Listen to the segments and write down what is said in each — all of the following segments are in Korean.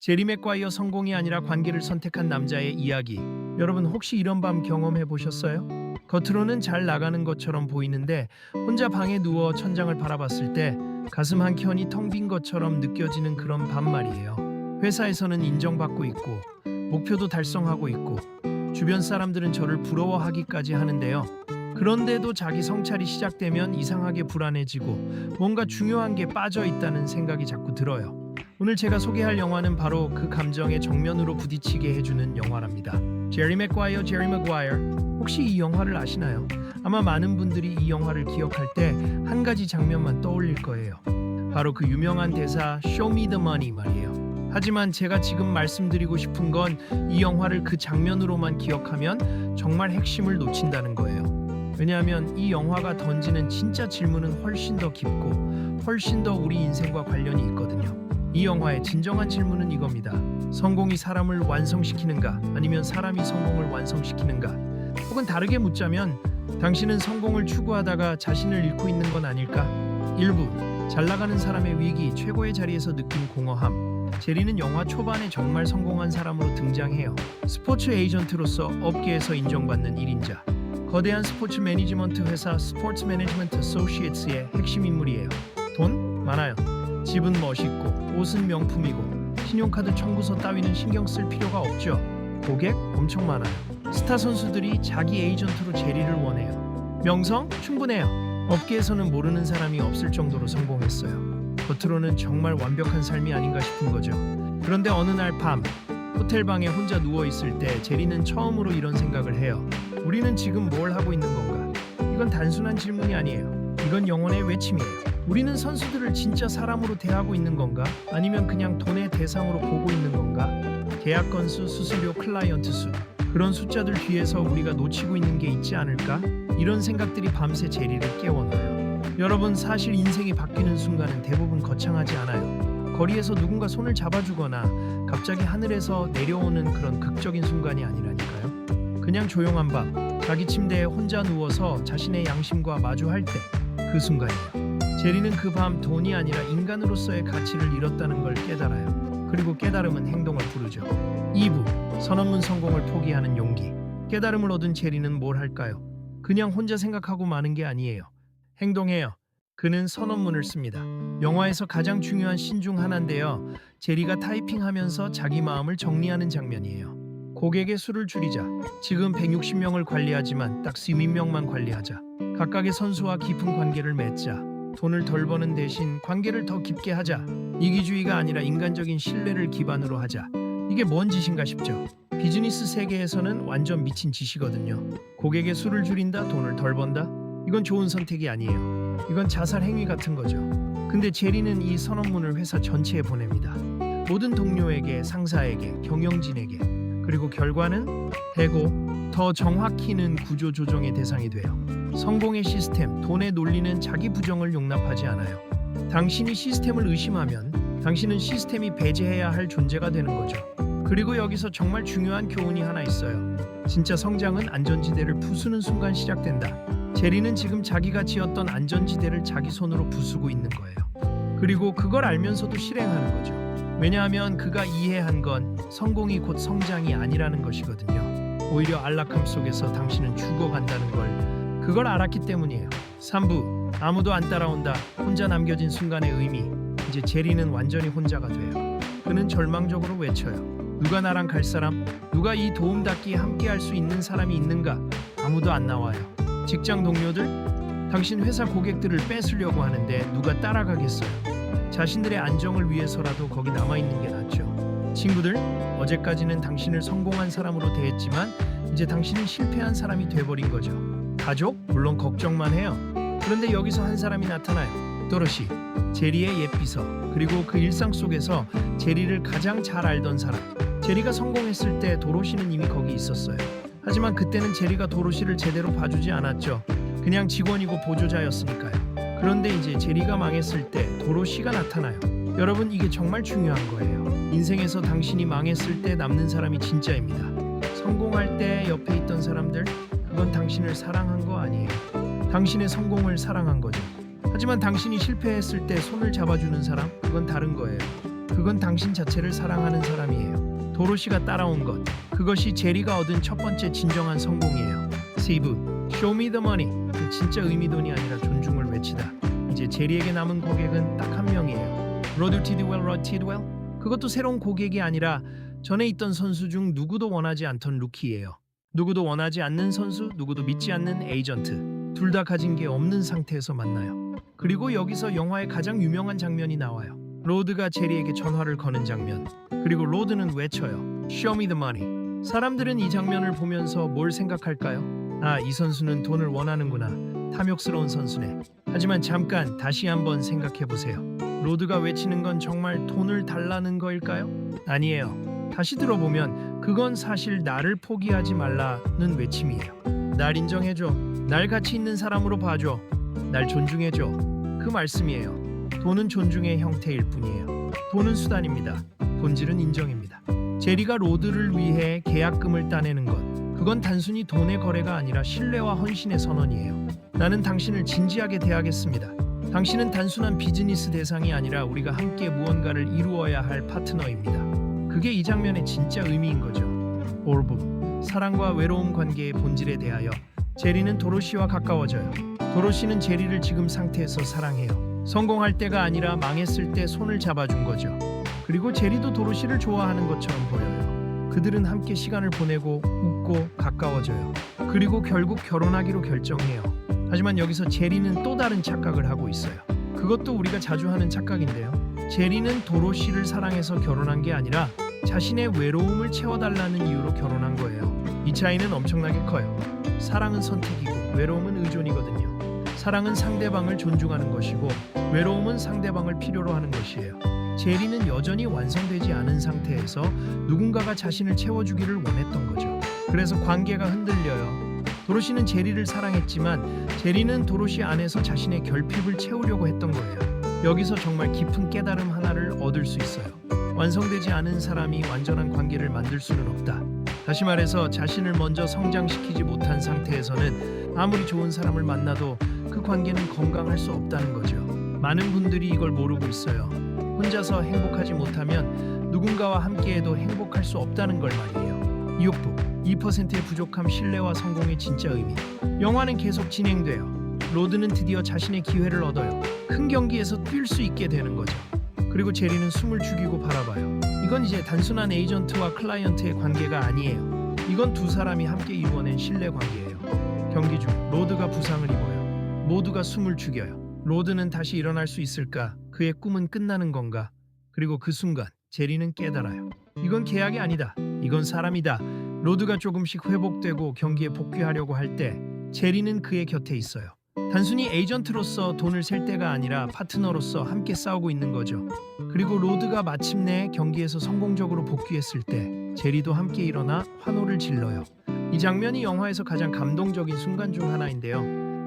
제리 맥과이어 성공이 아니라 관계를 선택한 남자의 이야기. 여러분 혹시 이런 밤 경험해 보셨어요? 겉으로는 잘 나가는 것처럼 보이는데 혼자 방에 누워 천장을 바라봤을 때 가슴 한 켠이 텅 빈 것처럼 느껴지는 그런 밤 말이에요. 회사에서는 인정받고 있고 목표도 달성하고 있고 주변 사람들은 저를 부러워하기까지 하는데요. 그런데도 자기 성찰이 시작되면 이상하게 불안해지고 뭔가 중요한 게 빠져 있다는 생각이 자꾸 들어요. 오늘 제가 소개할 영화는 바로 그 감정의 정면으로 부딪히게 해주는 영화랍니다. 제리 맥과이어 제리 맥과이어 혹시 이 영화를 아시나요? 아마 많은 분들이 이 영화를 기억할 때 한 가지 장면만 떠올릴 거예요. 바로 그 유명한 대사 Show me the money 말이에요. 하지만 제가 지금 말씀드리고 싶은 건 이 영화를 그 장면으로만 기억하면 정말 핵심을 놓친다는 거예요. 왜냐하면 이 영화가 던지는 진짜 질문은 훨씬 더 깊고 훨씬 더 우리 인생과 관련이 있거든요. 이 영화의 진정한 질문은 이겁니다. 성공이 사람을 완성시키는가 아니면 사람이 성공을 완성시키는가? 혹은 다르게 묻자면 당신은 성공을 추구하다가 자신을 잃고 있는 건 아닐까? 일부 잘 나가는 사람의 위기, 최고의 자리에서 느낀 공허함. 제리는 영화 초반에 정말 성공한 사람으로 등장해요. 스포츠 에이전트로서 업계에서 인정받는 1인자. 거대한 스포츠 매니지먼트 회사 스포츠 매니지먼트 어소시에이츠의 핵심 인물이에요. 돈 많아요. 집은 멋있고 옷은 명품이고 신용카드 청구서 따위는 신경 쓸 필요가 없죠. 고객 엄청 많아요. 스타 선수들이 자기 에이전트로 제리를 원해요. 명성 충분해요. 업계에서는 모르는 사람이 없을 정도로 성공했어요. 겉으로는 정말 완벽한 삶이 아닌가 싶은 거죠. 그런데 어느 날 밤 호텔 방에 혼자 누워 있을 때 제리는 처음으로 이런 생각을 해요. 우리는 지금 뭘 하고 있는 건가? 이건 단순한 질문이 아니에요. 이건 영혼의 외침이에요. 우리는 선수들을 진짜 사람으로 대하고 있는 건가? 아니면 그냥 돈의 대상으로 보고 있는 건가? 계약 건수, 수수료, 클라이언트 수 그런 숫자들 뒤에서 우리가 놓치고 있는 게 있지 않을까? 이런 생각들이 밤새 제리를 깨워놔요. 여러분 사실 인생이 바뀌는 순간은 대부분 거창하지 않아요. 거리에서 누군가 손을 잡아주거나 갑자기 하늘에서 내려오는 그런 극적인 순간이 아니라니까요. 그냥 조용한 밤, 자기 침대에 혼자 누워서 자신의 양심과 마주할 때 그 순간이에요. 제리는 그 밤 돈이 아니라 인간으로서의 가치를 잃었다는 걸 깨달아요. 그리고 깨달음은 행동을 부르죠. 2부 선언문 성공을 포기하는 용기. 깨달음을 얻은 제리는 뭘 할까요? 그냥 혼자 생각하고 마는 게 아니에요. 행동해요. 그는 선언문을 씁니다. 영화에서 가장 중요한 신 중 하나인데요. 제리가 타이핑하면서 자기 마음을 정리하는 장면이에요. 고객의 수를 줄이자. 지금 160명을 관리하지만 딱 20명만 관리하자. 각각의 선수와 깊은 관계를 맺자. 돈을 덜 버는 대신 관계를 더 깊게 하자. 이기주의가 아니라 인간적인 신뢰를 기반으로 하자. 이게 뭔 짓인가 싶죠. 비즈니스 세계에서는 완전 미친 짓이거든요. 고객의 수를 줄인다, 돈을 덜 번다. 이건 좋은 선택이 아니에요. 이건 자살 행위 같은 거죠. 근데 제리는 이 선언문을 회사 전체에 보냅니다. 모든 동료에게, 상사에게, 경영진에게. 그리고 결과는 해고, 더 정확히는 구조 조정의 대상이 돼요. 성공의 시스템, 돈의 논리는 자기 부정을 용납하지 않아요. 당신이 시스템을 의심하면 당신은 시스템이 배제해야 할 존재가 되는 거죠. 그리고 여기서 정말 중요한 교훈이 하나 있어요. 진짜 성장은 안전지대를 부수는 순간 시작된다. 제리는 지금 자기가 지었던 안전지대를 자기 손으로 부수고 있는 거예요. 그리고 그걸 알면서도 실행하는 거죠. 왜냐하면 그가 이해한 건 성공이 곧 성장이 아니라는 것이거든요. 오히려 안락함 속에서 당신은 죽어간다는 걸 그걸 알았기 때문이에요. 3부 아무도 안 따라온다. 혼자 남겨진 순간의 의미. 이제 제리는 완전히 혼자가 돼요. 그는 절망적으로 외쳐요. 누가 나랑 갈 사람? 누가 이 도움 닫기에 함께 할 수 있는 사람이 있는가? 아무도 안 나와요. 직장 동료들? 당신 회사 고객들을 뺏으려고 하는데 누가 따라가겠어요? 자신들의 안정을 위해서라도 거기 남아 있는 게 낫죠. 친구들, 어제까지는 당신을 성공한 사람으로 대했지만 이제 당신은 실패한 사람이 돼버린 거죠. 가족? 물론 걱정만 해요. 그런데 여기서 한 사람이 나타나요. 도로시, 제리의 옛 비서, 그리고 그 일상 속에서 제리를 가장 잘 알던 사람. 제리가 성공했을 때 도로시는 이미 거기 있었어요. 하지만 그때는 제리가 도로시를 제대로 봐주지 않았죠. 그냥 직원이고 보조자였으니까요. 그런데 이제 제리가 망했을 때 도로시가 나타나요. 여러분 이게 정말 중요한 거예요. 인생에서 당신이 망했을 때 남는 사람이 진짜입니다. 성공할 때 옆에 있던 사람들 그건 당신을 사랑한 거 아니에요. 당신의 성공을 사랑한 거죠. 하지만 당신이 실패했을 때 손을 잡아주는 사람 그건 다른 거예요. 그건 당신 자체를 사랑하는 사람이에요. 도로시가 따라온 것. 그것이 제리가 얻은 첫 번째 진정한 성공이에요. 세이브, the money. 그 진짜 의미돈이 아니라 존중을 외치다. 이제 제리에게 남은 고객은 딱 한 명이에요. 로드 티드웰, 로드 티드웰. 그것도 새로운 고객이 아니라 전에 있던 선수 중 누구도 원하지 않던 루키예요. 누구도 원하지 않는 선수, 누구도 믿지 않는 에이전트. 둘 다 가진 게 없는 상태에서 만나요. 그리고 여기서 영화의 가장 유명한 장면이 나와요. 로드가 제리에게 전화를 거는 장면. 그리고 로드는 외쳐요. Show me the money. 사람들은 이 장면을 보면서 뭘 생각할까요? 아, 이 선수는 돈을 원하는구나. 탐욕스러운 선수네. 하지만 잠깐 다시 한번 생각해 보세요. 로드가 외치는 건 정말 돈을 달라는 거일까요? 아니에요. 다시 들어보면 그건 사실 나를 포기하지 말라는 외침이에요. 날 인정해줘. 날 가치 있는 사람으로 봐줘. 날 존중해줘. 그 말씀이에요. 돈은 존중의 형태일 뿐이에요. 돈은 수단입니다. 본질은 인정입니다. 제리가 로드를 위해 계약금을 따내는 것. 그건 단순히 돈의 거래가 아니라 신뢰와 헌신의 선언이에요. 나는 당신을 진지하게 대하겠습니다. 당신은 단순한 비즈니스 대상이 아니라 우리가 함께 무언가를 이루어야 할 파트너입니다. 그게 이 장면의 진짜 의미인 거죠. 올브 사랑과 외로움 관계의 본질에 대하여 제리는 도로시와 가까워져요. 도로시는 제리를 지금 상태에서 사랑해요. 성공할 때가 아니라 망했을 때 손을 잡아준 거죠. 그리고 제리도 도로시를 좋아하는 것처럼 보여요. 그들은 함께 시간을 보내고 웃고 가까워져요. 그리고 결국 결혼하기로 결정해요. 하지만 여기서 제리는 또 다른 착각을 하고 있어요. 그것도 우리가 자주 하는 착각인데요. 제리는 도로시를 사랑해서 결혼한 게 아니라 자신의 외로움을 채워달라는 이유로 결혼한 거예요. 이 차이는 엄청나게 커요. 사랑은 선택이고 외로움은 의존이거든요. 사랑은 상대방을 존중하는 것이고 외로움은 상대방을 필요로 하는 것이에요. 제리는 여전히 완성되지 않은 상태에서 누군가가 자신을 채워주기를 원했던 거죠. 그래서 관계가 흔들려요. 도로시는 제리를 사랑했지만 제리는 도로시 안에서 자신의 결핍을 채우려고 했던 거예요. 여기서 정말 깊은 깨달음 하나를 얻을 수 있어요. 완성되지 않은 사람이 완전한 관계를 만들 수는 없다. 다시 말해서 자신을 먼저 성장시키지 못한 상태에서는 아무리 좋은 사람을 만나도 그 관계는 건강할 수 없다는 거죠. 많은 분들이 이걸 모르고 있어요. 혼자서 행복하지 못하면 누군가와 함께해도 행복할 수 없다는 걸 말이에요. 이옥부 2%의 부족함 신뢰와 성공의 진짜 의미. 영화는 계속 진행돼요. 로드는 드디어 자신의 기회를 얻어요. 큰 경기에서 뛸 수 있게 되는 거죠. 그리고 제리는 숨을 죽이고 바라봐요. 이건 이제 단순한 에이전트와 클라이언트의 관계가 아니에요. 이건 두 사람이 함께 이루어낸 신뢰 관계예요. 경기 중 로드가 부상을 입어요. 모두가 숨을 죽여요. 로드는 다시 일어날 수 있을까? 그의 꿈은 끝나는 건가? 그리고 그 순간 제리는 깨달아요. 이건 계약이 아니다. 이건 사람이다. 로드가 조금씩 회복되고 경기에 복귀하려고 할 때 제리는 그의 곁에 있어요. 단순히 에이전트로서 돈을 셀 때가 아니라 파트너로서 함께 싸우고 있는 거죠. 그리고 로드가 마침내 경기에서 성공적으로 복귀했을 때 제리도 함께 일어나 환호를 질러요. 이 장면이 영화에서 가장 감동적인 순간 중 하나인데요.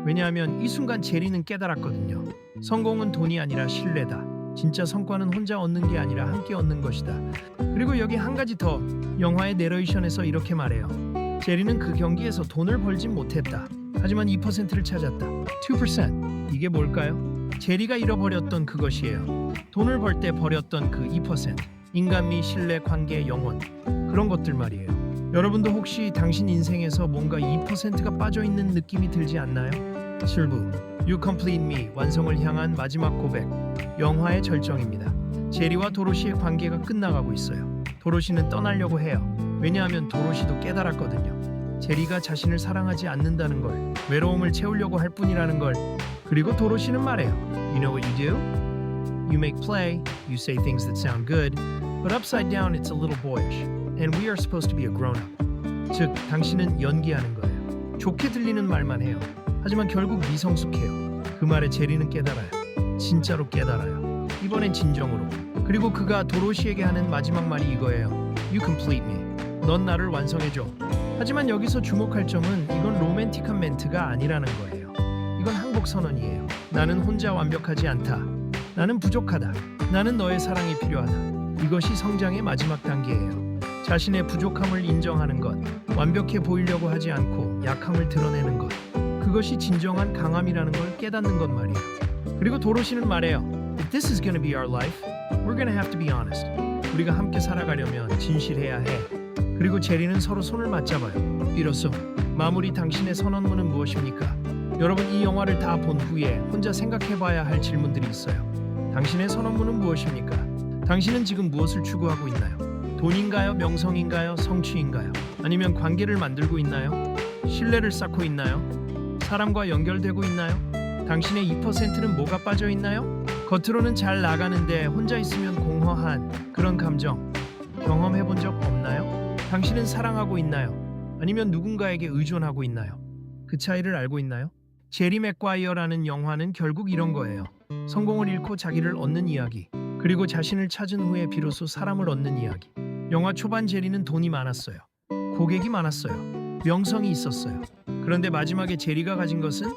왜냐하면 이 순간 제리는 깨달았거든요. 성공은 돈이 아니라 신뢰다. 진짜 성과는 혼자 얻는 게 아니라 함께 얻는 것이다. 그리고 여기 한 가지 더 영화의 내레이션에서 이렇게 말해요. 제리는 그 경기에서 돈을 벌진 못했다. 하지만 2%를 찾았다. 2% 이게 뭘까요? 제리가 잃어버렸던 그것이에요. 돈을 벌 때 버렸던 그 2%. 인간미, 신뢰, 관계, 영혼 그런 것들 말이에요. 여러분도 혹시 당신 인생에서 뭔가 2%가 빠져 있는 느낌이 들지 않나요? 실부 You Complete Me 완성을 향한 마지막 고백 영화의 절정입니다. 제리와 도로시의 관계가 끝나가고 있어요. 도로시는 떠나려고 해요. 왜냐하면 도로시도 깨달았거든요. 제리가 자신을 사랑하지 않는다는 걸, 외로움을 채우려고 할 뿐이라는 걸. 그리고 도로시는 말해요. You know what you do? You make play, you say things that sound good, but upside down it's a little boyish, and we are supposed to be a grown up. 즉, 당신은 연기하는 거예요. 좋게 들리는 말만 해요. 하지만 결국 미성숙해요. 그 말에 제리는 깨달아요. 진짜로 깨달아요. 이번엔 진정으로. 그리고 그가 도로시에게 하는 마지막 말이 이거예요. You complete me. 넌 나를 완성해줘. 하지만 여기서 주목할 점은 이건 로맨틱한 멘트가 아니라는 거예요. 이건 항복 선언이에요. 나는 혼자 완벽하지 않다. 나는 부족하다. 나는 너의 사랑이 필요하다. 이것이 성장의 마지막 단계예요. 자신의 부족함을 인정하는 것, 완벽해 보이려고 하지 않고 약함을 드러내는 것. 그것이 진정한 강함이라는 걸 깨닫는 것 말이에요. 그리고 도로시는 말해요. If this is gonna be our life, we're gonna have to be honest. 우리가 함께 살아가려면 진실해야 해. 그리고 제리는 서로 손을 맞잡아요. 비로소 마무리 당신의 선언문은 무엇입니까? 여러분 이 영화를 다 본 후에 혼자 생각해봐야 할 질문들이 있어요. 당신의 선언문은 무엇입니까? 당신은 지금 무엇을 추구하고 있나요? 돈인가요? 명성인가요? 성취인가요? 아니면 관계를 만들고 있나요? 신뢰를 쌓고 있나요? 사람과 연결되고 있나요? 당신의 2%는 뭐가 빠져 있나요? 겉으로는 잘 나가는데 혼자 있으면 공허한 그런 감정 경험해 본 적 없나요? 당신은 사랑하고 있나요? 아니면 누군가에게 의존하고 있나요? 그 차이를 알고 있나요? 제리 맥과이어라는 영화는 결국 이런 거예요. 성공을 잃고 자기를 얻는 이야기. 그리고 자신을 찾은 후에 비로소 사람을 얻는 이야기. 영화 초반 제리는 돈이 많았어요. 고객이 많았어요. 명성이 있었어요. 그런데 마지막에 제리가 가진 것은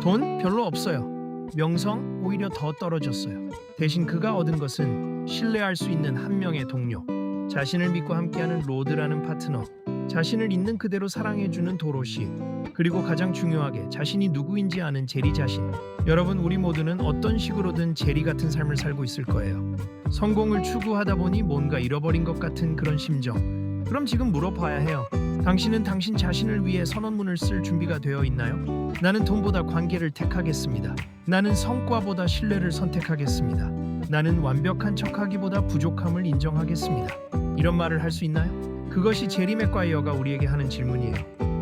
돈 별로 없어요. 명성 오히려 더 떨어졌어요. 대신 그가 얻은 것은 신뢰할 수 있는 한 명의 동료. 자신을 믿고 함께하는 로드라는 파트너. 자신을 있는 그대로 사랑해주는 도로시. 그리고 가장 중요하게 자신이 누구인지 아는 제리 자신. 여러분 우리 모두는 어떤 식으로든 제리 같은 삶을 살고 있을 거예요. 성공을 추구하다 보니 뭔가 잃어버린 것 같은 그런 심정. 그럼 지금 물어봐야 해요. 당신은 당신 자신을 위해 선언문을 쓸 준비가 되어 있나요? 나는 돈보다 관계를 택하겠습니다. 나는 성과보다 신뢰를 선택하겠습니다. 나는 완벽한 척하기보다 부족함을 인정하겠습니다. 이런 말을 할 수 있나요? 그것이 제리 맥과이어가 우리에게 하는 질문이에요.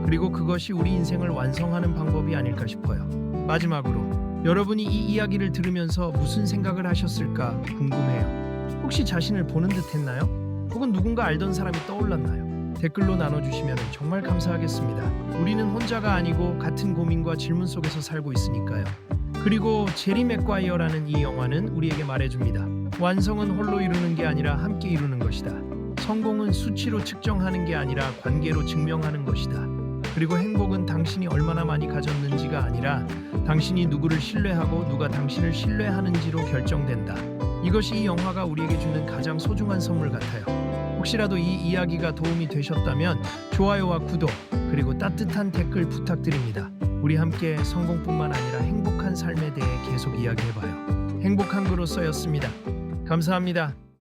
그리고 그것이 우리 인생을 완성하는 방법이 아닐까 싶어요. 마지막으로 여러분이 이 이야기를 들으면서 무슨 생각을 하셨을까 궁금해요. 혹시 자신을 보는 듯 했나요? 혹은 누군가 알던 사람이 떠올랐나요? 댓글로 나눠주시면 정말 감사하겠습니다. 우리는 혼자가 아니고 같은 고민과 질문 속에서 살고 있으니까요. 그리고 제리 맥과이어라는 이 영화는 우리에게 말해줍니다. 완성은 홀로 이루는 게 아니라 함께 이루는 것이다. 성공은 수치로 측정하는 게 아니라 관계로 증명하는 것이다. 그리고 행복은 당신이 얼마나 많이 가졌는지가 아니라 당신이 누구를 신뢰하고 누가 당신을 신뢰하는지로 결정된다. 이것이 이 영화가 우리에게 주는 가장 소중한 선물 같아요. 혹시라도 이 이야기가 도움이 되셨다면 좋아요와 구독 그리고 따뜻한 댓글 부탁드립니다. 우리 함께 성공뿐만 아니라 행복한 삶에 대해 계속 이야기해봐요. 행복한 그로서였습니다. 감사합니다.